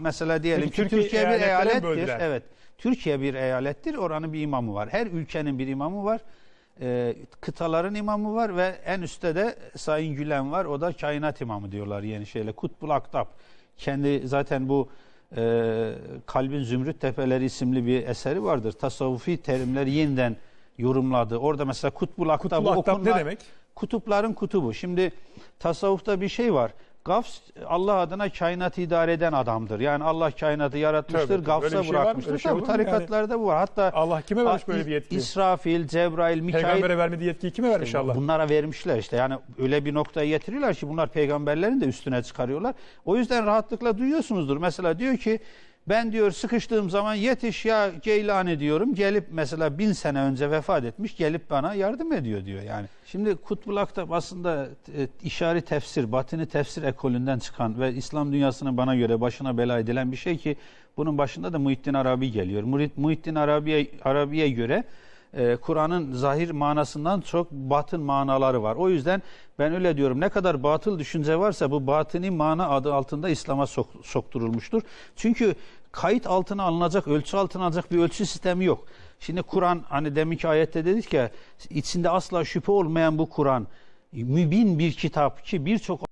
Mesela diyelim Peki ki Türkiye Türkiye, bir eyalettir. Evet. Türkiye bir eyalettir. Oranın bir imamı var. Her ülkenin bir imamı var. Ee, kıtaların imamı var ve en üstte de Sayın Gülen var. O da kainat imamı diyorlar yeni şeyle. Kutbul Aktab. Kendi zaten bu e, Kalbin Zümrüt Tepeleri isimli bir eseri vardır. Tasavvufi terimleri yeniden yorumladı. Orada mesela Kutbul Aktab'ı Kutbul Aktab ne okunma- demek? Kutupların kutubu. Şimdi tasavvufta bir şey var. Gavs Allah adına kainatı idare eden adamdır. Yani Allah kainatı yaratmıştır, bir şey var mı? bırakmıştır. Öyle şey Tabii mu yani? tarikatlarda bu var. Hatta Allah kime vermiş böyle bir yetki? İsrafil, Cebrail, Mikail Peygambere vermediği yetkiyi kime vermiş Allah? bunlara vermişler işte. Yani öyle bir noktaya getiriyorlar ki bunlar peygamberlerin de üstüne çıkarıyorlar. O yüzden rahatlıkla duyuyorsunuzdur. Mesela diyor ki ben diyor sıkıştığım zaman yetiş ya Geylani diyorum. Gelip mesela bin sene önce vefat etmiş gelip bana yardım ediyor diyor yani. Şimdi Kutbul Aktab aslında e, işari tefsir, batini tefsir ekolünden çıkan ve İslam dünyasının bana göre başına bela edilen bir şey ki bunun başında da Muhittin Arabi geliyor. Muhit- Muhittin Arabi'ye Arabi'ye göre e, Kur'an'ın zahir manasından çok batın manaları var. O yüzden ben öyle diyorum ne kadar batıl düşünce varsa bu batini mana adı altında İslam'a sok- sokturulmuştur. Çünkü kayıt altına alınacak, ölçü altına alınacak bir ölçü sistemi yok. Şimdi Kur'an hani deminki ayette dedik ya içinde asla şüphe olmayan bu Kur'an mübin bir kitap ki birçok